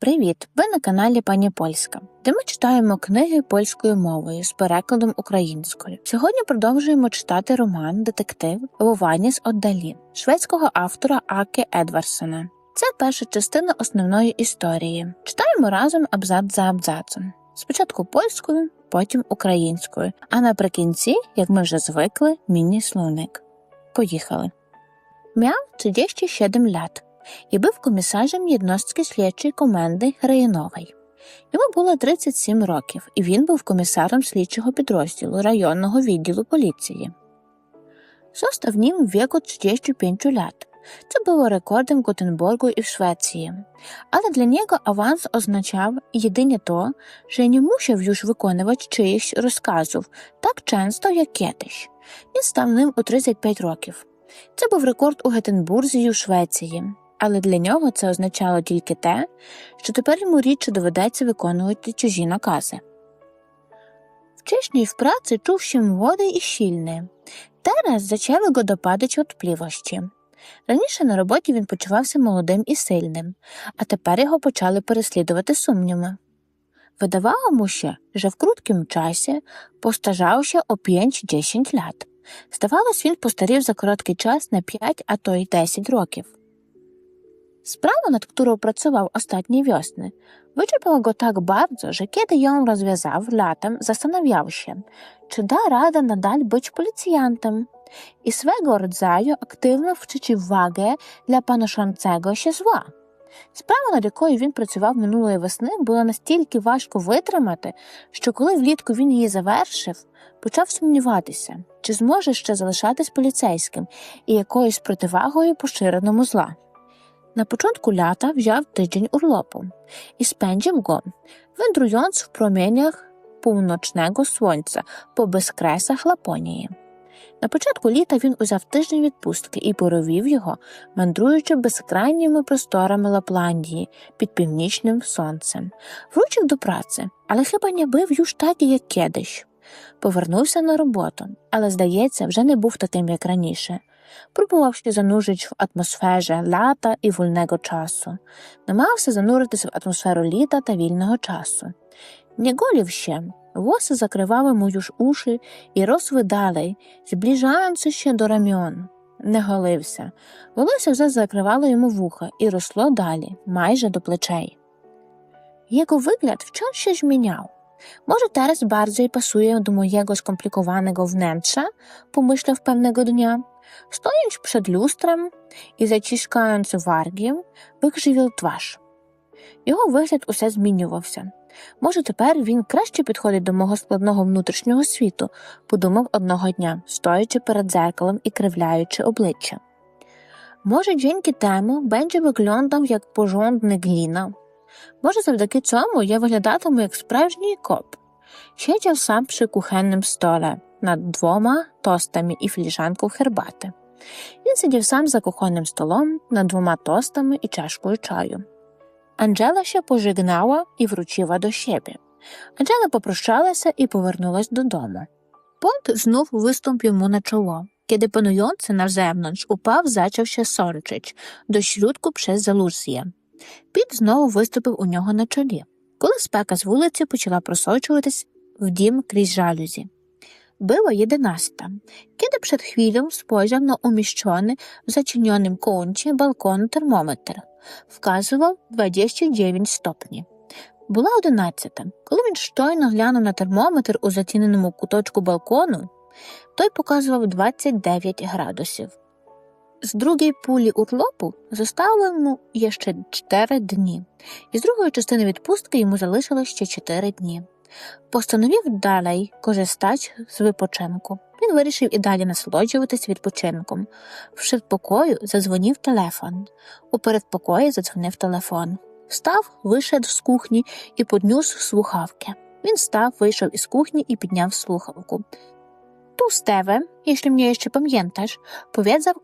Привіт! Ви на каналі Пані Польська, де ми читаємо книги польською мовою з перекладом українською. Сьогодні продовжуємо читати роман Детектив Вовані з Отдалі шведського автора Аки Едварсона. Це перша частина основної історії. Читаємо разом абзац за абзацом. Спочатку польською, потім українською, а наприкінці, як ми вже звикли, міні-словник. Поїхали. Miał 37 lat і був комісарем jednostki слідчої коменди районової. Йому було 37 років, і він був комісаром слідчого підрозділу районного відділу поліції. Nim w wieku 35 lat, co było rekordem w Gotenborgu i w Szwecji. Ale dla niego awans oznaczał jedynie to, że nie musiał już wykonywać czyichś rozkazów tak często jak. Він став ним у 35 років. Це був рекорд у Гетенбурзі і у Швеції, але для нього це означало тільки те, що тепер йому рідше доведеться виконувати чужі накази. W pracy czuł się młody i silny. Teraz zaczęły go dopadać wątpliwości. Раніше на роботі він почувався молодим і сильним, а тепер його почали переслідувати сумніви. Видавало му się, że w krótkim czasie postarzał się o 5-10 lat. Здавалось, він постарів за короткий час на 5, а то й 10 rokів. Sprawa, nad którą pracował ostatnie wiosny, wyczerpała go tak bardzo, że kiedy ją rozwiązał latem, zastanawiał się, czy da radę nadal być policjantem i swego rodzaju aktywną przeciwwagę dla panoszącego się zła. Справа, над якою він працював минулої весни, була настільки важко витримати, що коли влітку він її завершив, почав сумніватися, чи зможе ще залишатись поліцейським і якоюсь противагою поширеному зла. Na początku lata wziął tydzień urlopu i spędził go, wędrując w promieniach północnego słońca po bezkresach Laponії. На початку літа він узяв тиждень відпустки і провів його, мандруючи безкрайніми просторами Лапландії під північним сонцем. Вручив до праці, але хіба не бив юж так, як кедищ. Повернувся на роботу, але, здається, вже не був таким, як раніше. Próbował się zanurzyć w atmosferze lata i wolnego czasu. Намагався зануритися в атмосферу літа та вільного часу. Nie golił się, włosy zakrywały mu już uszy i rosły dalej, zbliżając się do. Не голився. Волосся вже закривало йому вуха і росло далі, майже до плечей. Jego wygląd wciąż się zmieniał. Może teraz bardziej pasuje do mojego skomplikowanego wnętrza, pomyślał pewnego dnia. Stojąc przed lustrem i zaciskając wargiem, викривив twarz. Його вигляд усе змінювався. Може, тепер він краще підходить до мого складного внутрішнього світу, подумав одного дня, стоячи перед дзеркалом і кривляючи обличчя. Може, dzięki temu będzie wyglądał як porządny гліна. Може, завдяки цьому я виглядатиму як справжній коп. Сидів сам при кухенному столі над двома тостами і філіжанкою herbaty. Він сидів сам за кухонним столом над двома тостами і чашкою чаю. Анджела ще пожигнала і вручила до siebie. Анджела попрощалася і повернулась додому. Понт знов виступив йому на чоло. Kiedy panujący na zewnątrz upał, zaczął się sorczyć do środku przez. Піт знову виступив у нього на чолі, коли спека з вулиці почала просочуватись в дім крізь жалюзі. Była jedenasta, kiedy przed chwilą spojrzał na umieszczony w zacienionym kącie balkonu termometr. Wskazywał 29 stopni. Була одинадцята. Коли він щойно глянув на термометр у затіненому куточку балкону, той показував 29 градусів. З другої пулі урлопу zostało йому ще 4 дні, і з другої частини відпустки йому залишилось ще 4 дні. Постановив далі користач з випочинку. Він вирішив і далі насолоджуватись відпочинком. В передпокою задзвонив телефон. У передпокої задзвонив телефон. Встав, вийшов з кухні і поднюс слухавки. Він став, вийшов із кухні і підняв слухавку. Tu Стеве, jeśli mnie jeszcze pamiętasz, powiedział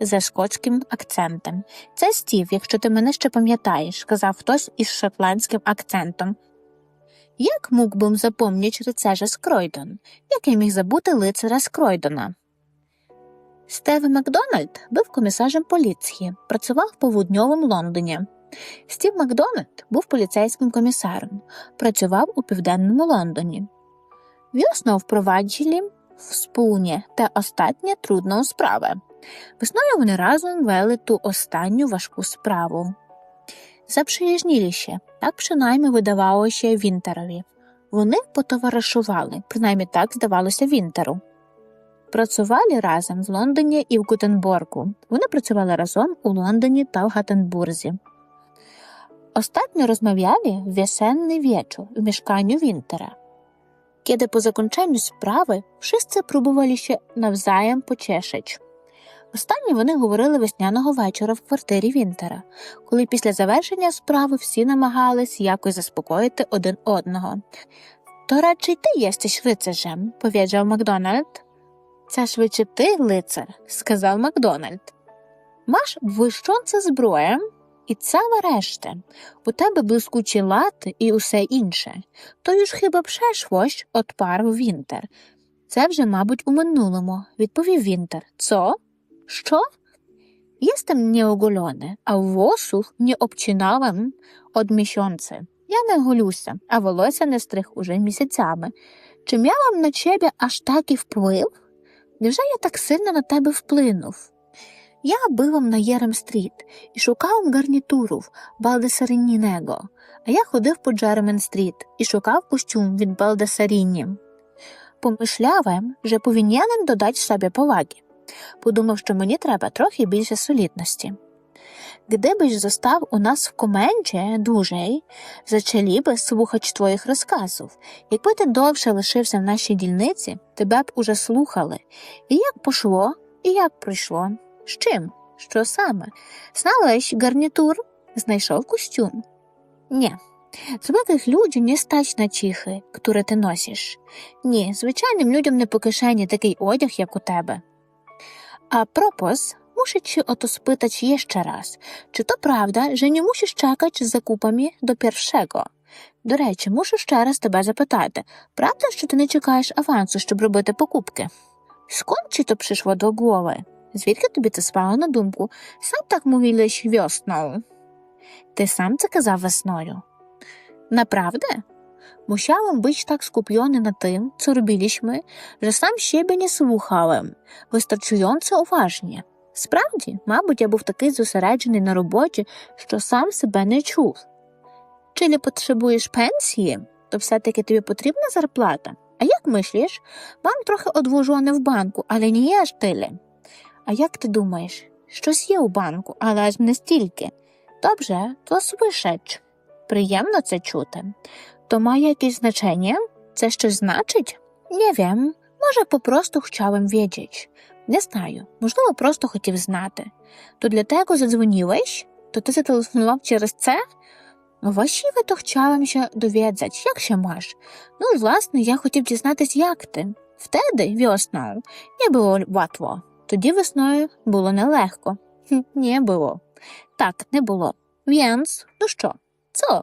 ze szkockim akcentem. Це Стів, якщо ти мене ще пам'ятаєш, сказав хтось із шотландським акцентом. Як mógłbym zapomnieć rycerza z Croydon? Jak я міг забути лицаря з Кройдона? Стев Макдональд був комісарем поліції, працював в повудньовому Лондоні. Стів Макдональд був поліцейським комісаром, працював у південному Лондоні. Вісно впроваджили в спуні та остатнє трудно справи. Весною вони разом вели ту останню важку справу. Заприїжніліше, так принаймні видавалося Вінтерові. Вони потоваришували, принаймні так здавалося Вінтеру. Працювали разом в Лондоні і в Гутенборгу. Вони працювали разом у Лондоні та в Гатенбурзі. Ostatnio rozmawiali w wiosenny wieczór w mieszkaniu Wintera. Kiedy po zakończeniu sprawy wszyscy próbowali się nawzajem pocieszyć. Останнє вони говорили весняного вечора в квартирі Вінтера, коли після завершення справи всі намагались якось заспокоїти один одного. То радше й ти єстиш лицарем, powiedział Макдональд. Це швидше ти, лицар, сказав Макдональд. Маш блищонце зброя і цała решта. У тебе блискучі лати і усе інше. То ж хіба przeszłość, odparł Вінтер. Це вже, мабуть, у минулому, відповів Вінтер. Цо? Що? Jestem nieogolony, a włosów nie obcinałem od miesiąca. Я не голюся, а волосся не стриг уже місяцями. Чи м'явам на тебе аж такий вплив? Невже я так сильно на тебе вплинув? Я бивав на Єрем-стріт і шукав гарнітуру Балдесарінінего, а я ходив по Джеремен-стріт і шукав костюм від Балдесаріні. Помишлявим, що повинен додати собі поваги. Подумав, що мені треба трохи більше солідності. Gdybyś został u nas w komendzie dłużej, zaczęli by słuchać twoich rozkazów. Якби ти довше лишився в нашій дільниці, тебе б уже слухали. І як пошло, і як пройшло. З чим? Що саме? Зналeś гарнітур? Знайшов костюм? Ні. Звиких людям не стать на чихи, które ти носиш. Ні, звичайним людям не по кишені такий одяг, як у тебе. A propos, muszę cię o to spytać jeszcze raz. Czy to prawda, że nie musisz czekać z zakupami do pierwszego? До речі, мушу ще раз тебе запитати, правда, що ти не чекаєш авансу, щоб робити покупки? Сконд чи то прийшло до голови? Звідки тобі це спало на думку? Сам так mówiłeś wiosną. Ти сам це казав весною? Naprawdę? Musiałem być tak skupiony na tym, co robiliśmy, że sam siebie nie słuchałem, wystarczająco uważnie. Справді, мабуть, я був такий зосереджений на роботі, що сам себе не чув. Чи не потребуєш пенсії, то все-таки тобі потрібна зарплата. А як мислиш? Mam трохи одвужоне в банку, але не є аж тиле. А як ти думаєш? Щось є у банку, але аж не стільки. Добре, то słyszeć. Приємно це чути. То має якесь значення? Це щось значить? Не wiem. Може, попросту chciałem wiedzieć. Не знаю. Можливо, просто хотів знати. То для tego задзвонілиш? То ти зателефонував через це? Właściwie то chciałem się dowiedzieć, як się masz. Ну, власне, я хотів дізнатись, як ти. Втеди, весною, не було łatwo. Тоді весною було нелегко. Не було. Так, не було. Więc, ну що? Co?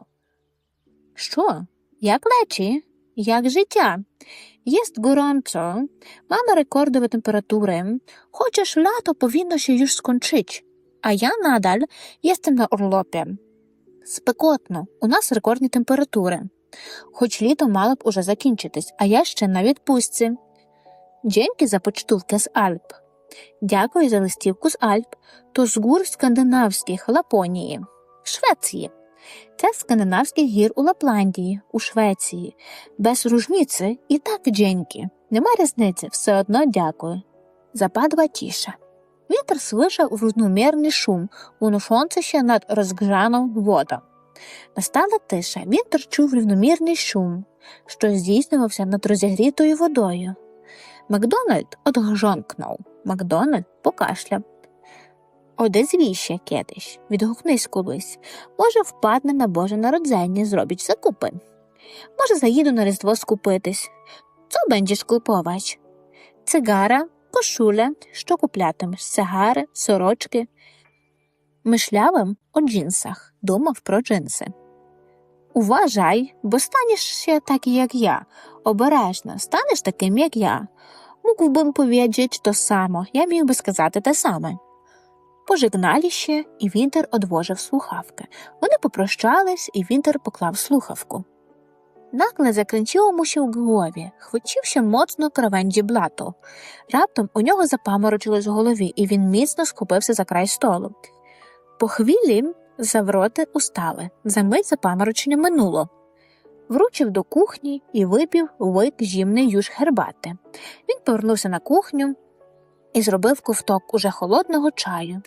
Що? Як лечі? Як життя? Jest gorąco, mamy rekordowe temperatury, chociaż lato powinno się już skończyć, a ja nadal jestem na urlopie. Спекотно, у нас рекордні температури. Хоч літо мало б уже закінчитись, а я ще на відпустці. Дякую за почтувки з Альп. Дякую за листівку з Альп, то з гур скандинавських Лапонії, Швеції. Це скандинавських гір у Лапландії, у Швеції, без ружниці і так дякую. Нема різниці, все одно дякую. Западła cisza. Вітер слышав równomierny шум, уношонце ще над розграну воду. Настала тиша, вітер чув рівномірний шум, що здійснювався над розігрітою водою. Макдональд одгжонкнув. Макдональд покашляв. Одезвіще кедиш, відгукнись колись. Може, впадне на Боже народзення, зробить закупи. Може, заїду на Різдво скупитись. Co będziesz kupować? Цигара, кошуля, що куплятимеш? Сигари, сорочки. Мишлявим у джинсах, думав про джинси. Уважай, бо станеш ще так, як я. Обережно, станеш таким, як я. Mógłbym powiedzieć to samo, я міг би сказати те саме. Пожигнали ще, і Вінтер одвожив слухавки. Вони попрощались, і Вінтер поклав слухавку. Накле закричав му ще в голові, хвичився моцно кравенді блату. Раптом у нього запаморочилось в голові, і він міцно схопився за край столу. По хвилі завроти устали, за мить запаморочення минуло. Вручив до кухні і випів вик жімний юж гербати. Він повернувся на кухню і зробив ковток уже холодного чаю.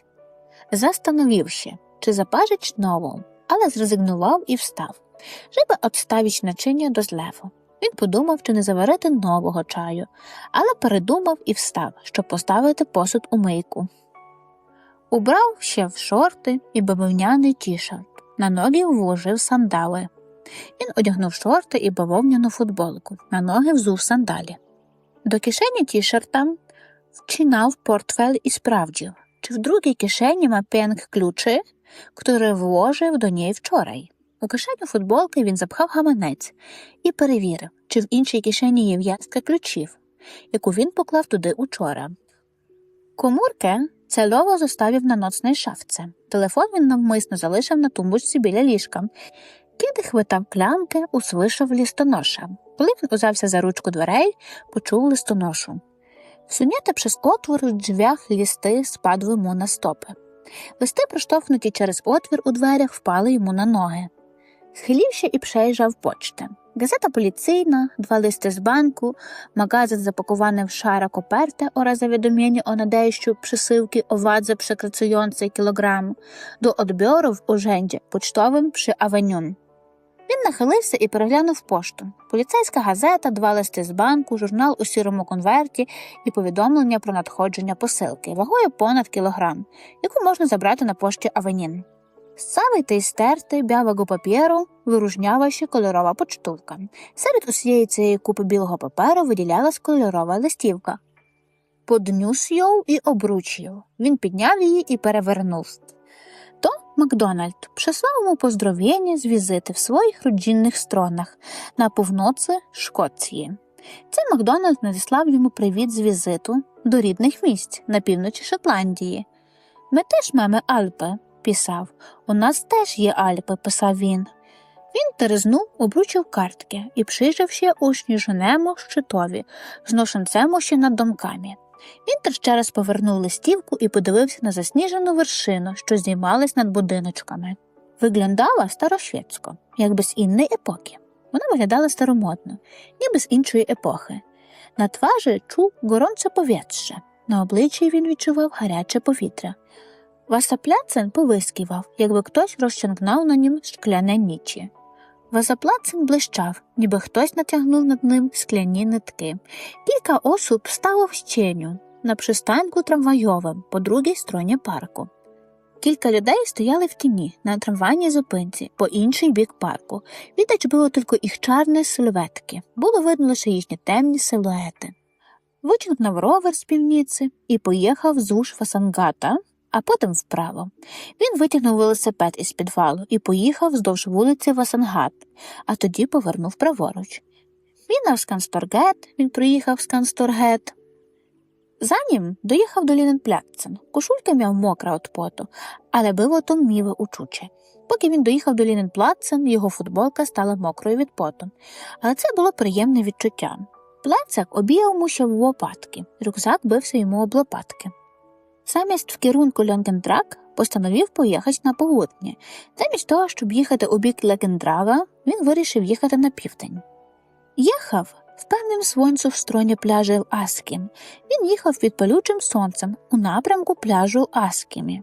Застановивши, чи запажить знову, але зрезигнував і встав. Жиба отставіч начиння до злеву. Він подумав, чи не заварити нового чаю, але передумав і встав, щоб поставити посуд у мийку. Убрав ще в шорти і бавовняний тішерт. На ноги вложив сандали. Він одягнув шорти і бавовняну футболку, на ноги взув сандалі. До кишені тішерта вчинав портфель і справдів, чи в другій кишені ма пенг ключі, які вложив до неї вчорай. У кишеню футболки він запхав гаманець і перевірив, чи в іншій кишені є в'язка ключів, яку він поклав туди учора. Комурки цельово зоставив на ноцній шафці. Телефон він навмисно залишив на тумбочці біля ліжка. Кіди хвитав клямки, услишав листоноша. Коли він узявся за ручку дверей, почув листоношу. Всуняти через отвор в дзвях лісти спадли йому на стопи. Листи, проштовхнуті через отвір у дверях, впали йому на ноги. Схилівши і przejrzał почтę. Газета поліційна, два листи з банку, magazyn zapakowany w szara kopertę oraz zawiadomienie o nadejściu przesyłki o wadze przekraczającej kilogram do odbioru w urzędzie pocztowym przy Авенюн. Він нахилився і переглянув пошту. Поліцейська газета, два листи з банку, журнал у сірому конверті і повідомлення про надходження посилки вагою понад кілограм, яку можна забрати на пошті Авенін. З цавий та й стертий бявого папіру виружняла ще кольорова почтовка. Серед усієї цієї купи білого паперу виділялась кольорова листівка. Поднюс його і обруч його. Він підняв її і перевернув. Макдональд прислав йому поздравлення з візити в своїх родинних стронах на півноці Шкоції. Цей Макдональд надіслав йому привіт з візиту до рідних місць на півночі Шотландії. Ми теж маємо Альпи, писав. У нас теж є Альпи, писав він. Він терезнув, обручив картки і прижив ще у сніжному щитові, з ношенцем ще над домками. Він ще раз повернув листівку і подивився на засніжену вершину, що здіймалась над будиночками. Виглядала старошведсько, як без інної епохи. Вона виглядала старомодно, ніби з іншої епохи. На тважі чув горонце повітря, на обличчі він відчував гаряче повітря. Васапляцин повисківав, якби хтось розчеркнув на нім шкляне нічі. Васаплацин блищав, ніби хтось натягнув над ним скляні нитки. Кілька осіб стало в щеню на пристанку трамвайовим по другій стороні парку. Кілька людей стояли в тіні на трамвайній зупинці по інший бік парку. Відач було тільки їх чарні силуетки, було видно лише їхні темні силуети. Вичерпнув ровер з півніці і поїхав вздовж Фасангата, а потім вправо. Він витягнув велосипед із підвалу і поїхав вздовж вулиці Васангат, а тоді повернув праворуч. Він в Скансторгет, він приїхав в Скансторгет. За ним доїхав до Ліненпляцен. Кошулька м'яв мокра від поту, але було то міве учуче. Поки він доїхав до Ліненплацен, його футболка стала мокрою від поту. Але це було приємне відчуття. Плацак обіяв му ще в лопатки, рюкзак бився йому об лопатки. Замість в керунку Льонгендрак постановив поїхати на полудня. Замість того, щоб їхати у бік Легендрага, він вирішив їхати на південь. Їхав в певним сонцю в стороні пляжів Аскім. Він їхав під палючим сонцем у напрямку пляжу Аскімі.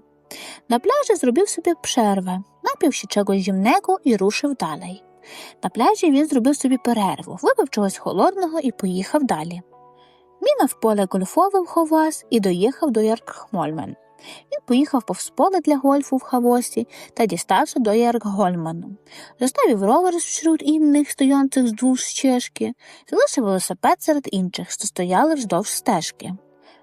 На пляжі зробив собі перерви, напів ще чогось жімнего і рушив далі. На пляжі він зробив собі перерву, випив чогось холодного і поїхав далі. Мінав поле гольфове в Ховас і доїхав до Яркхмольмен. Він поїхав повз поле для гольфу в Хавосі та дістався до Яркгольману. Заставив ровер серед інних, стоянців з двох чешки, залишив велосипед серед інших, що стояли вздовж стежки.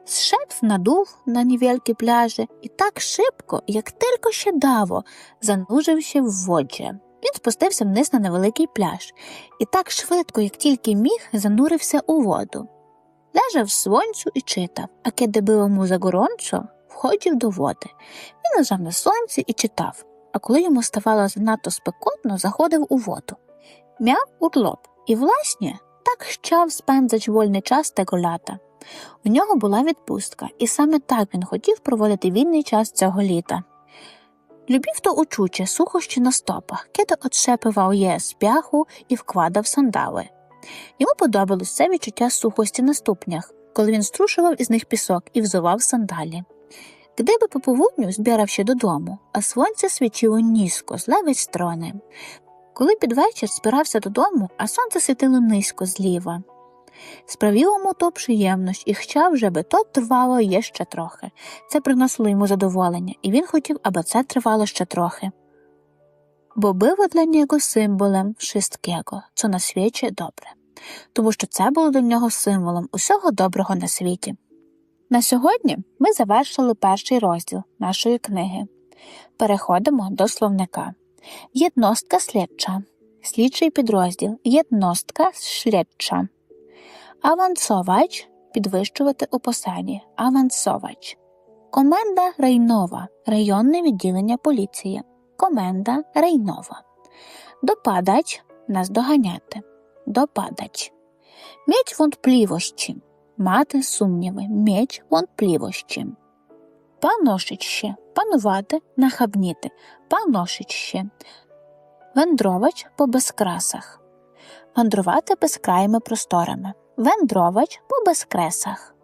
Зшедв надув на невеликі пляжі і так шибко, як тільки ще даво, занужився в воді. Він спустився вниз на невеликий пляж і так швидко, як тільки міг, занурився у воду. W słońcu i czytał, a kiedy było mu za gorąco, входів до води. Він лежав на сонці і читав, а коли йому ставало занадто спекотно, заходив у воду. Мяв урлоп, і, власне, так щав спензач вольний час tego лята. У нього була відпустка, і саме так він хотів проводити вільний час цього літа. Любів то учуче, сухощі на стопах, кидо отшепивав є з пяху і вкладав сандали. Йому подобалось це відчуття сухості на ступнях, коли він струшував із них пісок і взував сандалі. Гдиби по повудню збирав ще додому, а сонце свічило низько з левої сторони. Коли під вечір збирався додому, а сонце світило низько зліва. Справіло йому то приємність і chciав, żeby то тривало є ще трохи. Це приносило йому задоволення, і він хотів, аби це тривало ще трохи. Бо було для нього символом wszystkiego, co на світі добре, тому що це було для нього символом усього доброго на світі. На сьогодні ми завершили перший розділ нашої книги. Переходимо до словника. Єдностка слідча. Слідчий підрозділ. Єдностка слідча. Авансовач підвищувати у посаді. Авансовач. Коменда райнова. Районне відділення поліції. Коменда райнова. Допадач наздоганяти. Допадач. Меч вонтплівощі. Мати сумніви. Меч вонтплівощі. Паношище. Панувати, нахабніти. Паношище. Вендровач по безкрасах. Вандрувати безкраїми просторами. Вендровач по безкресах.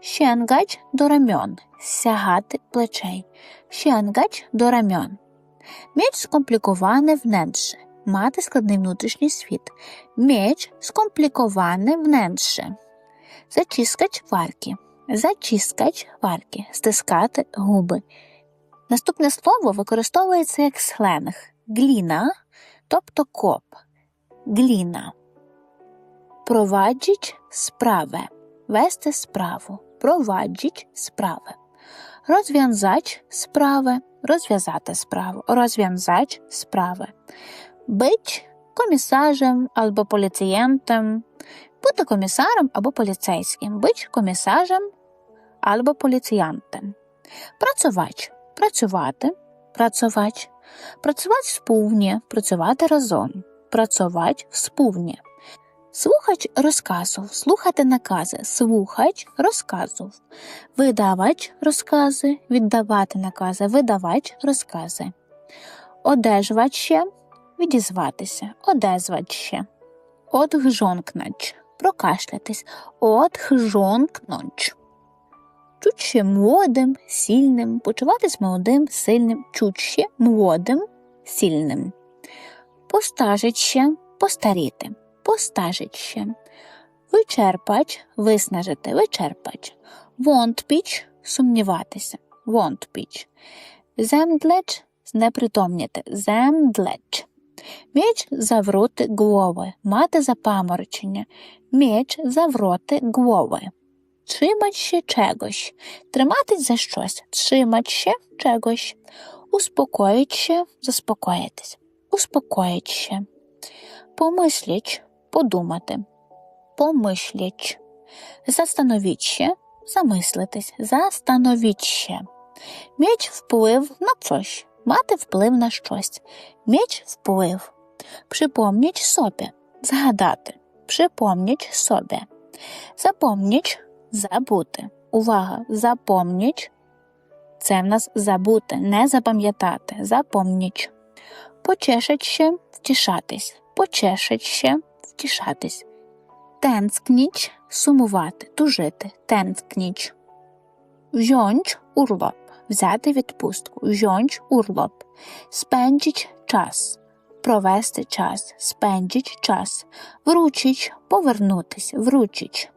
Щенгач до рамьон. Сягати плечей. Щенгач до рамьон. Меч скомпліковане вненше. Мати складний внутрішній світ. Меч скомпліковане вненше. Зачіскач варки. Зачіскач варки. Стискати губи. Наступне слово використовується як сленг. Гліна, тобто коп. Гліна. Проваджіч справи. Вести справу. Проваджіч справи. Розв'язач справи. Розв'язати справу. Розв'язач справи. Бить комісажем або поліцієнтом. Бути комісаром або поліцейським. Бить комісажем або поліціянтом. Працювач. Працювати. Працювач. Працювати сповні. Працювати разом. Працювати сповні. Слухач розказував, слухати накази, слухач розказував, видавач розкази, віддавати накази, видавач розкази. Одежвач ще. Відізватися, одезвач ще. Одгжонкнач прокашлятись, одгжонкноч. Чуть ще молодим, сильним, почуватись молодим, сильним, чуть ще молодим, сильним. Постажить ще. Вичерпач виснажити, вичерпач. Вонтпіч сумніватися. Вонтпіч. Земдлеч знепритомніти. Земдлеч. Меч завроти голови, мати запаморочення. Меч завроти голови. Trzymać się czegoś. Триматись за щось. Trzymać się czegoś. Успокоїть się, заспокоїтись. Успокоїть się. Помисліч подумати. Помисліч. Застановіть замислитись. Застановіть. Меч вплив на щось. Мати вплив на щось. Меч вплив. Припомніть собі. Згадати. Припомніть собі. Запомніть забути. Увага! Запомніть. Це в нас забути, не запам'ятати. Запомніть. Почешить ще втішатись почешить ще втішатись. Тенскніч сумувати, тужити, тенскніч. Вжонч урлоп взяти відпустку. Вжонч урлоп. Спенджіч час. Провести час. Спенджіч час. Вручіч повернутись. Вручіч.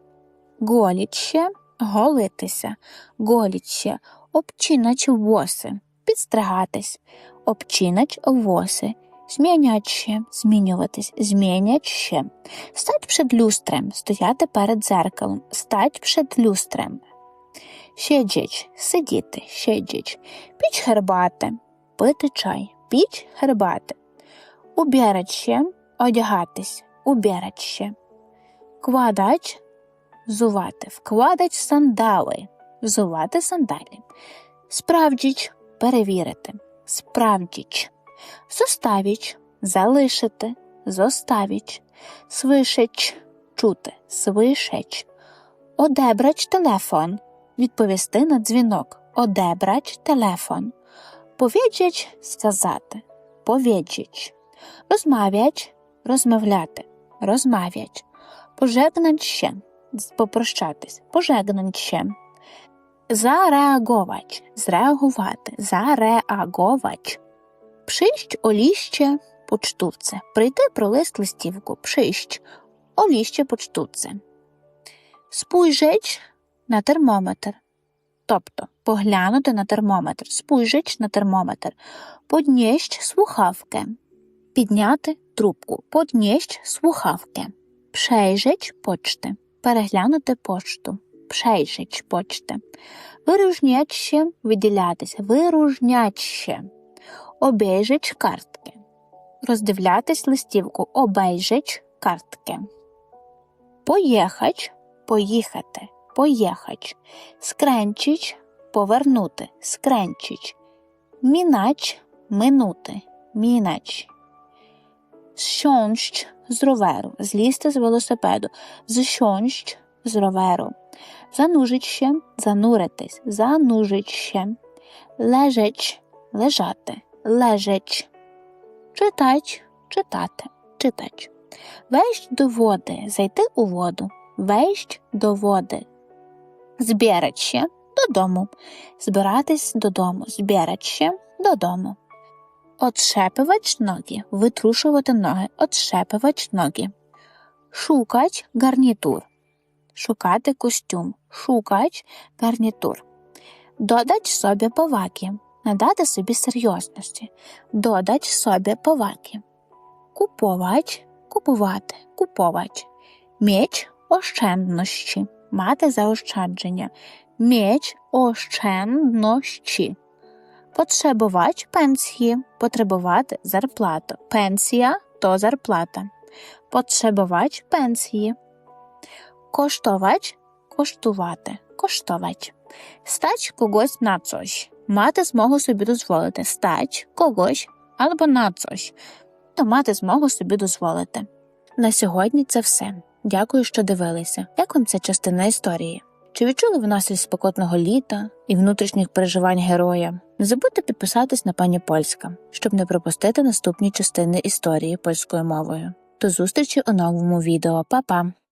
Голічще голитися. Голічще обчинач воси. Підстригатись. Обчинач воси. Змінять ще, змінюватись, змінять ще. Стать перед люстрем, стояти перед дзеркалом, стать перед люстрем. Сидіч, сидіти, сидіч, піч гербати, пити чай, піч гербати. Убірать ще, одягатись, убірать ще. Квадач. Взувати, вкладач сандали, взувати сандалі. Справдіч перевірити. Справдіч. Зоставіч залишити. Зоставіч. Свишеч чути. Свишеч. Одебрач телефон. Відповісти на дзвінок. Одебрач телефон. Повіджіч сказати. Повіджіч. Розмовляч розмовляти. Розмовляч. Пожегнанще попрощатись. Пожегнанще. Зареагоwać. Зреагувати. Зареагоwać. Пшищ оліще почтувце. Прийти пролист листівку. Пшищ оліще почтувце. Спуйжеч на термометр. Тобто поглянути на термометр. Спуйжеч на термометр. Подніщ слухавки. Підняти трубку. Подніщ слухавки. Пшейжеч почти. Переглянути пошту. Пшейжеч почти. Виружняче виділятися. Виружняче ще. Картки. Роздивлятись листівку. Обейжить картки. Поїхач. Поїхати. Поїхач. Скренчич. Повернути. Скренчич. Мінач. Минути. Мінач. Зсьонщ з роверу, злізти з велосипеду, зсьонщ з роверу, занужище, зануритись, занужище, лежеч, лежати, лежеч, читач, читати, читач, вещ до води, зайти у воду, вещ до води, збіраще додому, збиратись додому, збіраще додому. Отшепивач ноги, витрушувати ноги, отшепивач ноги. Шукач гарнітур. Шукати костюм. Шукач гарнітур. Додач собі поваги. Надати собі серйозності. Додач собі поваги. Куповач купувати. Куповач. Меч ощенднощі. Мати заощадження. Меч ощенднощі. Потребувач пенсії, потребувати зарплату. Пенсія то зарплата. Потребувач пенсії. Коштовач коштувати. Коштовач. Стач когось на coś. Мати змогу собі дозволити. Стач когось або на coś. То мати змогу собі дозволити. На сьогодні це все. Дякую, що дивилися. Як вам ця частина історії? Чи відчули ви настрій спекотного літа і внутрішніх переживань героя? Не забудьте підписатись на пані Польська, щоб не пропустити наступні частини історії польською мовою. До зустрічі у новому відео. Па-па!